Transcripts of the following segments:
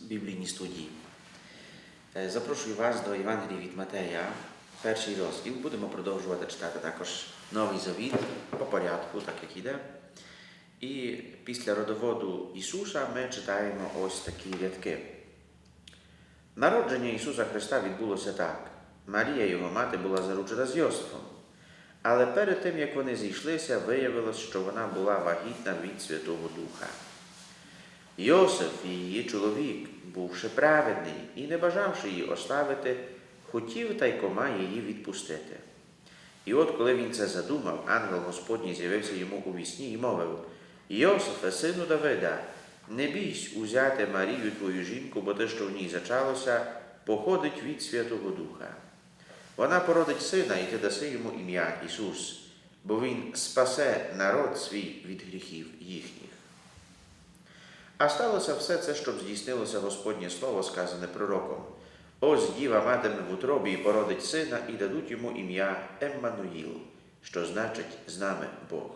біблійній студії. Е, Запрошую вас до Євангелії від Матея, перший розділ. Будемо продовжувати читати також Новий Завіт по порядку, так як іде. І після родоводу Ісуса ми читаємо ось такі рядки. Народження Ісуса Христа відбулося так. Марія, його мати, була заручена з Йосифом. Але перед тим, як вони зійшлися, виявилось, що вона була вагітна від Святого Духа. Йосиф, її чоловік, бувши праведний і не бажавши її ославити, хотів тайкома її відпустити. І от коли він це задумав, ангел Господній з'явився йому у вісні і мовив: Йосифе, сину Давида, не бійсь узяти Марію твою жінку, бо те, що в ній зачалося, походить від Святого Духа. Вона породить сина, і ти даси йому ім'я Ісус, бо Він спасе народ свій від гріхів їхніх. А сталося все це, щоб здійснилося Господнє Слово, сказане пророком. Ось діва матиме в утробі і породить сина, і дадуть йому ім'я Еммануїл, що значить з нами Бог.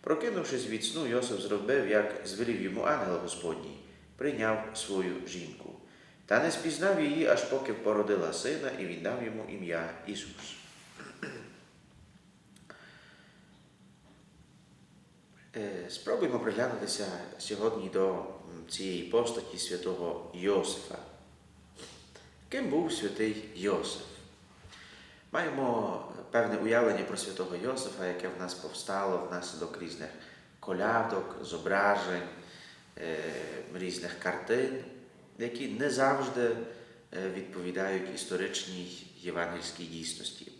Прокинувшись від сну, Йосиф зробив, як звелів йому ангел Господній, прийняв свою жінку. Та не спізнав її, аж поки породила сина, і він дав йому ім'я Ісус. Спробуємо приглянутися сьогодні до цієї постаті святого Йосифа. Ким був святий Йосиф? Маємо певне уявлення про святого Йосифа, яке в нас повстало внаслідок різних колядок, зображень, е, різних картин, які не завжди е, відповідають історичній євангельській дійсності.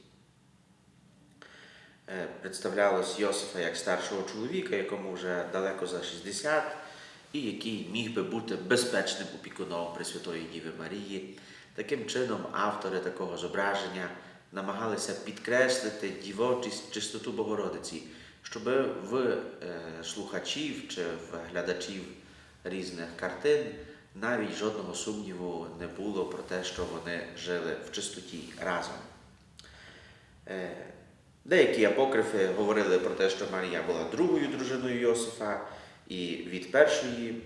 Е, Представлялось Йосифа як старшого чоловіка, якому вже далеко за 60, і який міг би бути безпечним опікуном Пресвятої Діви Марії. Таким чином, автори такого зображення намагалися підкреслити дівочість, чистоту Богородиці, щоб в е, слухачів чи в глядачів різних картин навіть жодного сумніву не було про те, що вони жили в чистоті разом. Деякі апокрифи говорили про те, що Марія була другою дружиною Йосифа, і від першої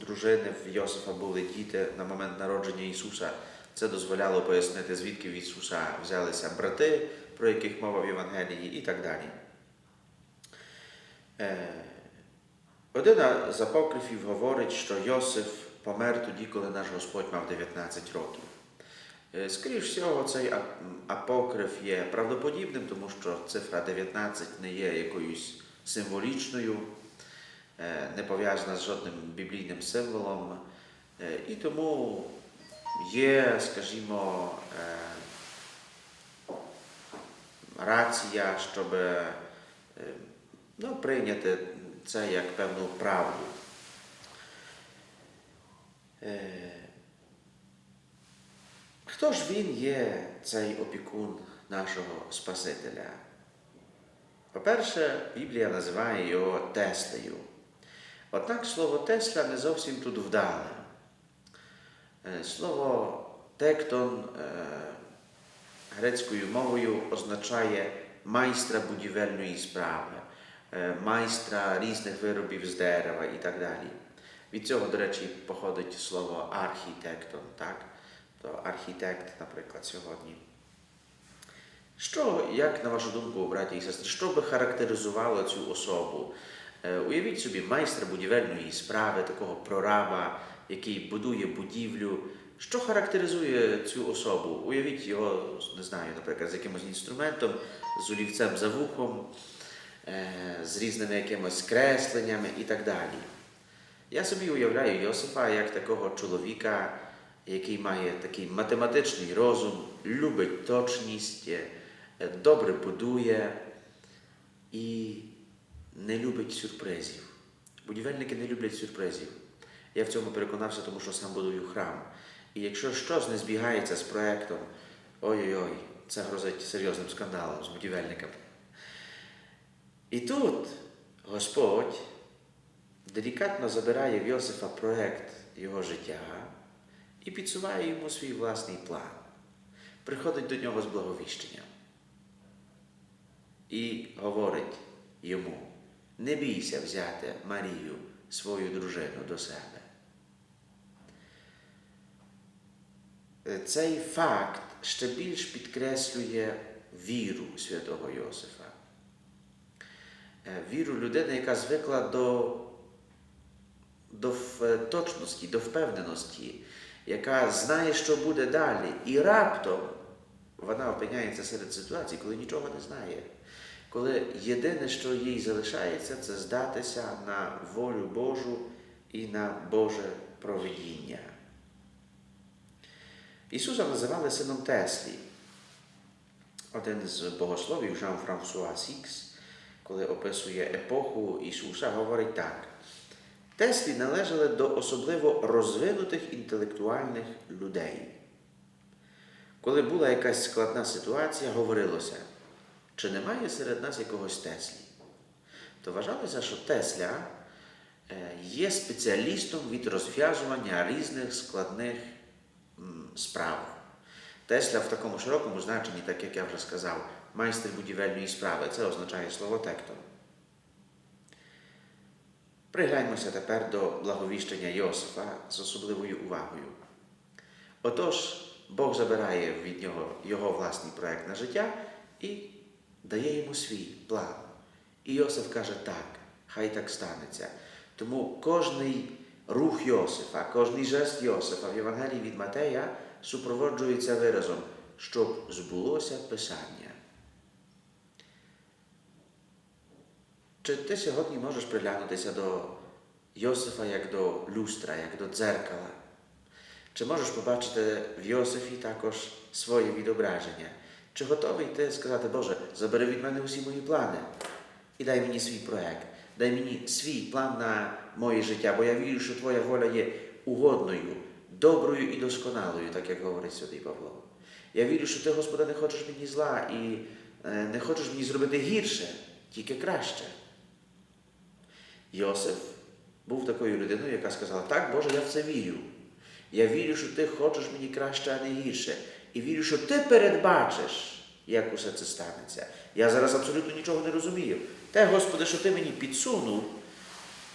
дружини в Йосифа були діти на момент народження Ісуса. Це дозволяло пояснити, звідки в Ісуса взялися брати, про яких мова в Євангелії, і так далі. Е, Один з апокрифів говорить, що Йосиф помер тоді, коли наш Господь мав 19 років. Е, Скоріш всього, цей ап- апокриф є правдоподібним, тому що цифра 19 не є якоюсь символічною, е, не пов'язана з жодним біблійним символом. Е, І тому є, скажімо, рація, щоб ну, прийняти це як певну правду. Хто ж він є, цей опікун нашого Спасителя? По-перше, Біблія називає його Теслею. Однак слово Тесла не зовсім тут вдале. Е, Слово тектон е, грецькою мовою означає майстра будівельної справи, е, майстра різних виробів з дерева і так далі. Від цього, до речі, походить слово архітектон, так? То архітект, наприклад, сьогодні. Що, як на вашу думку, браті і сестри, що би характеризувало цю особу? Е, Уявіть собі майстра будівельної справи, такого прораба, який будує будівлю. Що характеризує цю особу? Уявіть його, не знаю, наприклад, з якимось інструментом, з олівцем за вухом, е, з різними якимось кресленнями і так далі. Я собі уявляю Йосифа як такого чоловіка, який має такий математичний розум, любить точність, е, добре будує і не любить сюрпризів. Будівельники не люблять сюрпризів. Я в цьому переконався, тому що сам будую храм. І якщо щось не збігається з проектом, ой-ой-ой, це грозить серйозним скандалом з будівельниками. І тут Господь делікатно забирає в Йосифа проект його життя і підсуває йому свій власний план. Приходить до нього з благовіщенням і говорить йому: не бійся взяти Марію, свою дружину, до себе. Е, Цей факт ще більш підкреслює віру святого Йосифа. Е, Віру людини, яка звикла до, до точності, до впевненості, яка знає, що буде далі, і раптом вона опиняється серед ситуацій, коли нічого не знає. Коли єдине, що їй залишається, це здатися на волю Божу і на Боже провидіння. Ісуса називали сином Теслі. Один з богословів Жан-Франсуа Сікс, коли описує епоху Ісуса, говорить так. Теслі належали до особливо розвинутих інтелектуальних людей. Коли була якась складна ситуація, говорилося, чи немає серед нас якогось Теслі? То вважалося, що Тесля е, є спеціалістом від розв'язування різних складних справ. Тесля в такому широкому значенні, так як я вже сказав, майстер будівельної справи. Це означає слово тектом. Пригляньмося тепер до благовіщення Йосифа з особливою увагою. Отож, Бог забирає від нього його власний проект на життя і дає йому свій план. І Йосиф каже так, хай так станеться. Тому кожний рух Йосифа, кожний жест Йосифа в Євангелії від Матея супроводжується виразом, щоб збулося Писання. Чи ти сьогодні можеш приглянутися до Йосифа як до люстра, як до дзеркала? Чи можеш побачити в Йосифі також своє відображення? Чи готовий ти сказати, Боже, забери від мене усі мої плани і дай мені свій проект, дай мені свій план на моє життя, бо я вірю, що Твоя воля є угодною, доброю і досконалою, так як говорить святий Павло. Я вірю, що ти, Господи, не хочеш мені зла і не хочеш мені зробити гірше, тільки краще. Йосиф був такою людиною, яка сказала, так, Боже, я в це вірю. Я вірю, що ти хочеш мені краще, а не гірше. І вірю, що ти передбачиш, як усе це станеться. Я зараз абсолютно нічого не розумію. Те, Господи, що ти мені підсунув,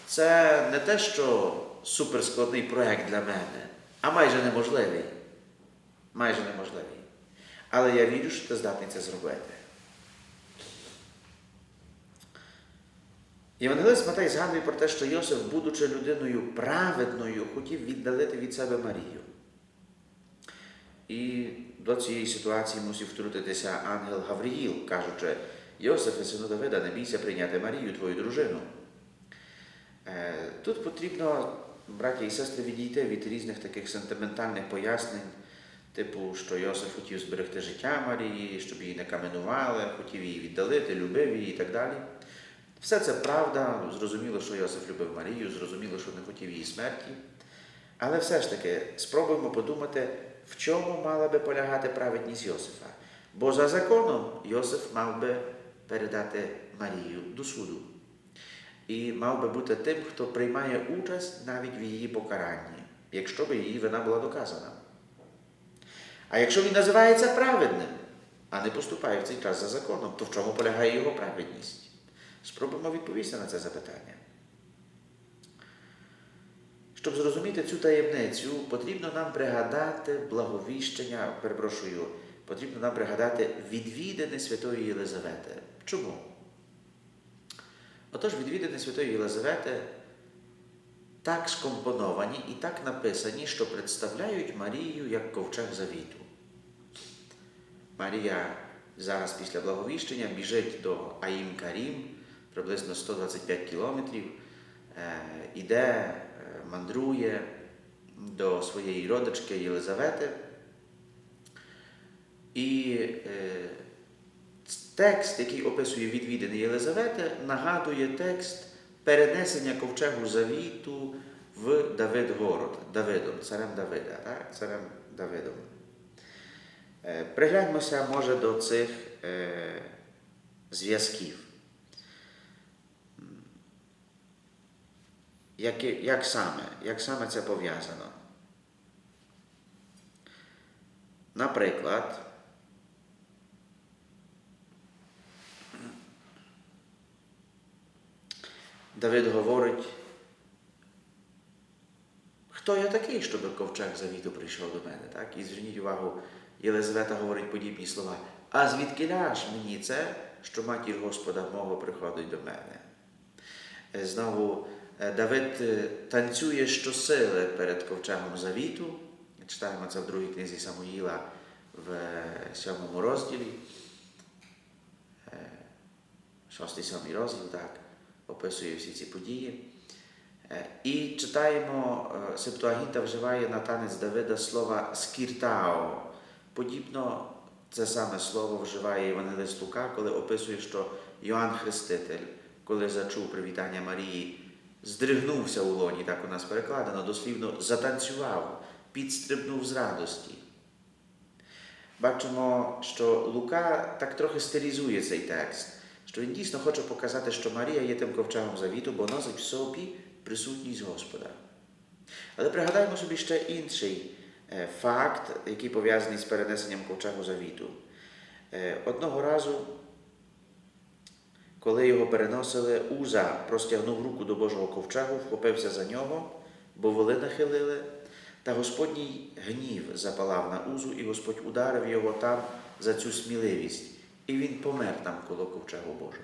це не те, що суперскладний проект для мене, а майже неможливий. Майже неможливий. Але я вірю, що ти здатний це зробити. Євангелист Матей згадує про те, що Йосиф, будучи людиною праведною, хотів віддалити від себе Марію. І до цієї ситуації мусив втрутитися ангел Гавриїл, кажучи, Йосифе, сину Давида, не бійся прийняти Марію, твою дружину. Е, Тут потрібно, браті і сестри, відійти від різних таких сентиментальних пояснень, типу, що Йосиф хотів зберегти життя Марії, щоб її не каменували, хотів її віддалити, любив її і так далі. Все це правда, зрозуміло, що Йосиф любив Марію, зрозуміло, що не хотів її смерті. Але все ж таки спробуємо подумати, в чому мала би полягати праведність Йосифа. Бо за законом Йосиф мав би передати Марію до суду. І мав би бути тим, хто приймає участь навіть в її покаранні, якщо би її вина була доказана. А якщо він називається праведним, а не поступає в цей час за законом, то в чому полягає його праведність? Спробуємо відповісти на це запитання. Щоб зрозуміти цю таємницю, потрібно нам пригадати благовіщення, перепрошую, потрібно нам пригадати відвідини Святої Єлизавети. Чому? Отож, відвідини Святої Єлизавети так скомпоновані і так написані, що представляють Марію як ковчег завіту. Марія зараз після благовіщення біжить до Аїм Карім, приблизно 125 кілометрів, е, іде, е, мандрує до своєї родички Єлизавети. І е, текст, який описує відвідини Єлизавети, нагадує текст перенесення ковчегу завіту в Давидгород, Давидом, царем Давида, так? царем Давидом. Пригляньмося, може, до цих зв'язків. Як, як, саме, як саме це пов'язано? Наприклад, Давид говорить, хто я такий, щоб ковчег завіту прийшов до мене? Так? І зверніть увагу, Єлизавета говорить подібні слова. А звідки ляж мені це, що матір Господа мого приходить до мене? Е, Знову Давид танцює щосили перед ковчегом завіту. Читаємо це в другій книзі Самуїла в сьомому розділі. Шостий сьомий розділ, так, описує всі ці події. І читаємо, Септуагінта вживає на танець Давида слова скіртао. Подібно це саме слово вживає Євангелист Лука, коли описує, що Йоанн Хреститель, коли зачув привітання Марії, здригнувся у лоні, так у нас перекладено, дослівно затанцював, підстрибнув з радості. Бачимо, що Лука так трохи стилізує цей текст, що він дійсно хоче показати, що Марія є тим ковчегом завіту, бо носить в собі присутність Господа. Але пригадаємо собі ще інший е, факт, який пов'язаний з перенесенням ковчегу завіту. Е, Одного разу, коли його переносили, Уза простягнув руку до Божого ковчегу, вхопився за нього, бо воли нахилили, та Господній гнів запалав на Узу, і Господь ударив його там за цю сміливість, і він помер там коло ковчегу Божого.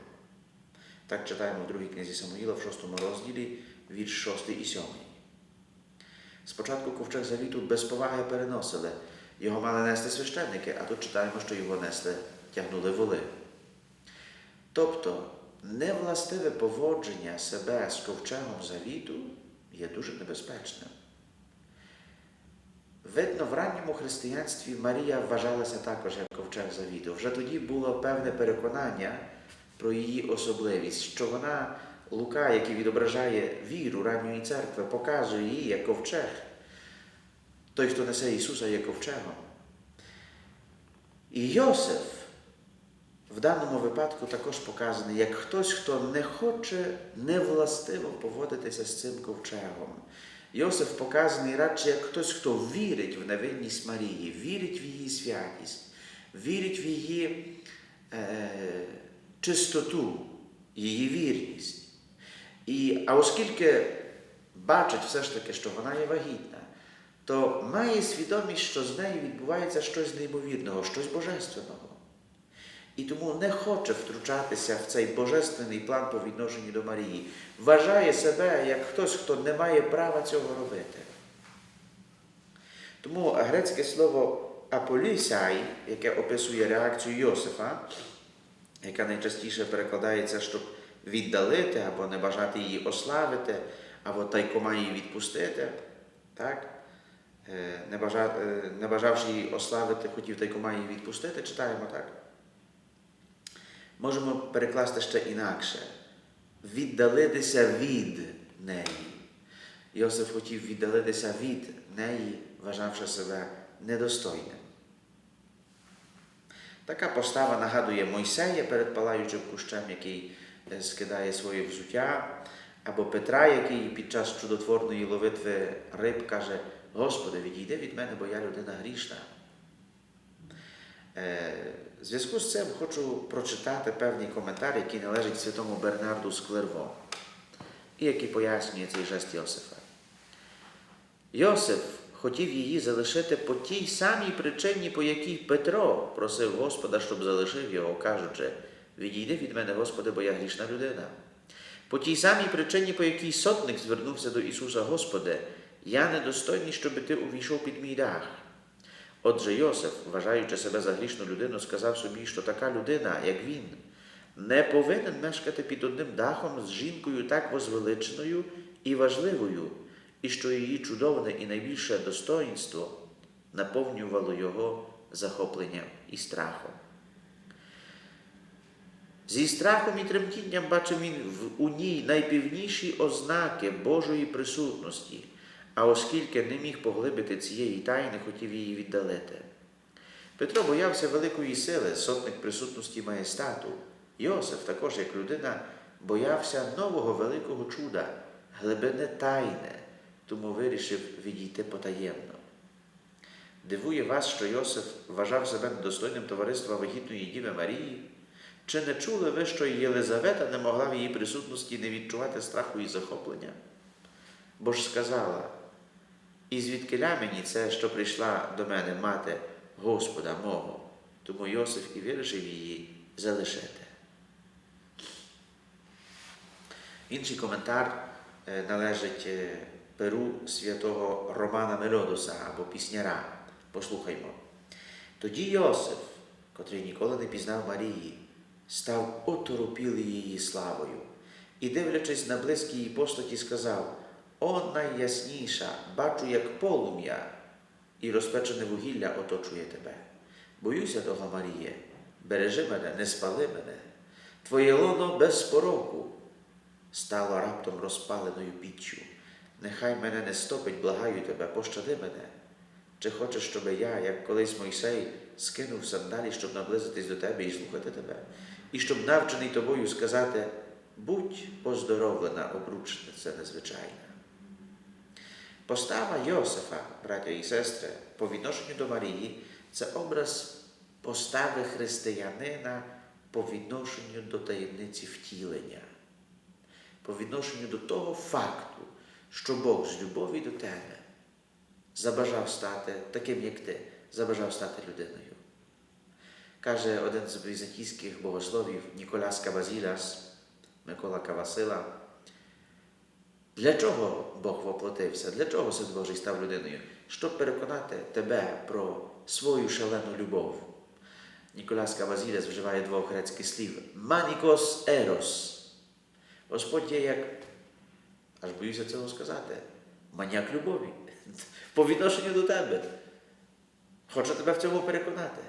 Так читаємо в другій книзі Самуїла в шостому розділі, вірш 6 і 7. Спочатку ковчег завіту без поваги переносили. Його мали нести священники, а тут читаємо, що його несли, тягнули воли. Тобто невластиве поводження себе з ковчегом завіту є дуже небезпечним. Видно, в ранньому християнстві Марія вважалася також як ковчег завіту. Вже тоді було певне переконання про її особливість, що вона, Лука, який відображає віру ранньої церкви, показує її як ковчег. Той, хто несе Ісуса, є ковчегом. І Йосиф в даному випадку також показаний як хтось, хто не хоче невластиво поводитися з цим ковчегом. Йосиф показаний радше як хтось, хто вірить в невинність Марії, вірить в її святість, вірить в її е, чистоту, її вірність. І, а оскільки бачить все ж таки, що вона є вагітна, то має свідомість, що з нею відбувається щось неймовірного, щось божественного. І тому не хоче втручатися в цей божественний план по відношенню до Марії. Вважає себе як хтось, хто не має права цього робити. Тому грецьке слово аполісяй, яке описує реакцію Йосифа, яка найчастіше перекладається, щоб віддалити або не бажати її ославити, або тайкома її відпустити. Так? Е, е, не бажавши її ославити, хотів тайкома її відпустити, читаємо так. Можемо перекласти ще інакше. Віддалитися від неї. Йосиф хотів віддалитися від неї, вважавши себе недостойним. Така постава нагадує Мойсея перед палаючим кущем, який е, скидає своє взуття, або Петра, який під час чудотворної ловитви риб каже: Господи, відійди від мене, бо я людина грішна. Е, В зв'язку з цим хочу прочитати певний коментар, який належить святому Бернарду з Клерво, і який пояснює цей жест Йосифа. Йосиф хотів її залишити по тій самій причині, по якій Петро просив Господа, щоб залишив його, кажучи: Відійди від мене, Господи, бо я грішна людина. По тій самій причині, по якій сотник звернувся до Ісуса, Господи, я недостойний, щоб ти увійшов під мій дах. Отже, Йосиф, вважаючи себе за грішну людину, сказав собі, що така людина, як він, не повинен мешкати під одним дахом з жінкою так возвеличеною і важливою, і що її чудовне і найбільше достоїнство наповнювало його захопленням і страхом. Зі страхом і тремтінням бачив він у ній найпівніші ознаки Божої присутності, а оскільки не міг поглибити цієї тайни, хотів її віддалити. Петро боявся великої сили, сотник присутності маєстату. Йосиф, також як людина, боявся нового великого чуда, глибини тайне, тому вирішив відійти потаємно. Дивує вас, що Йосиф вважав себе недостойним товариства вагітної Діви Марії? Чи не чули ви, що Єлизавета не могла в її присутності не відчувати страху і захоплення? Бо ж сказала, і звідкиля мені це, що прийшла до мене мати Господа мого, тому Йосиф і вирішив її залишити. Інший коментар е, належить е, перу святого Романа Мелодоса або пісняра. Послухаймо. Тоді Йосиф, котрий ніколи не пізнав Марії, став оторопілий її славою і, дивлячись на близькі її постаті, сказав: О найясніша, бачу, як полум'я, і розпечене вугілля оточує тебе. Боюся того, Маріє, бережи мене, не спали мене. Твоє лоно без пороку стало раптом розпаленою піччю. Нехай мене не стопить, благаю тебе, пощади мене. Чи хочеш, щоб я, як колись Мойсей, скинув сандалі, щоб наблизитись до тебе і слухати тебе, і щоб навчений тобою сказати, будь поздоровлена, обручниця незвичайна. Постава Йосифа, браття і сестри, по відношенню до Марії, це образ постави християнина по відношенню до таємниці втілення, по відношенню до того факту, що Бог з любові до тебе забажав стати таким, як ти, забажав стати людиною. Каже один з візантійських богословів Ніколас Кавазілас, Микола Кавасила, для чого Бог воплотився? Для чого Син Божий став людиною? Щоб переконати тебе про свою шалену любов. Ніколас Кавазілес вживає двох грецьких слів манікос ерос. Господь є як, аж боюся цього сказати, маняк любові по відношенню до тебе. Хочу тебе в цьому переконати.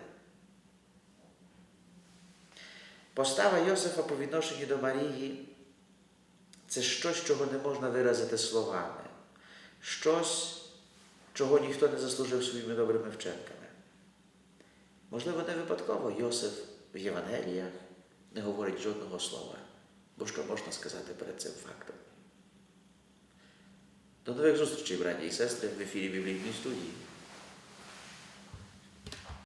Постава Йосифа по відношенню до Марії це щось, чого не можна виразити словами, щось, чого ніхто не заслужив своїми добрими вчинками. Можливо, не випадково Йосиф в Євангеліях не говорить жодного слова, бо що можна сказати перед цим фактом? До нових зустрічей, браті і сестри, в ефірі Біблійної студії.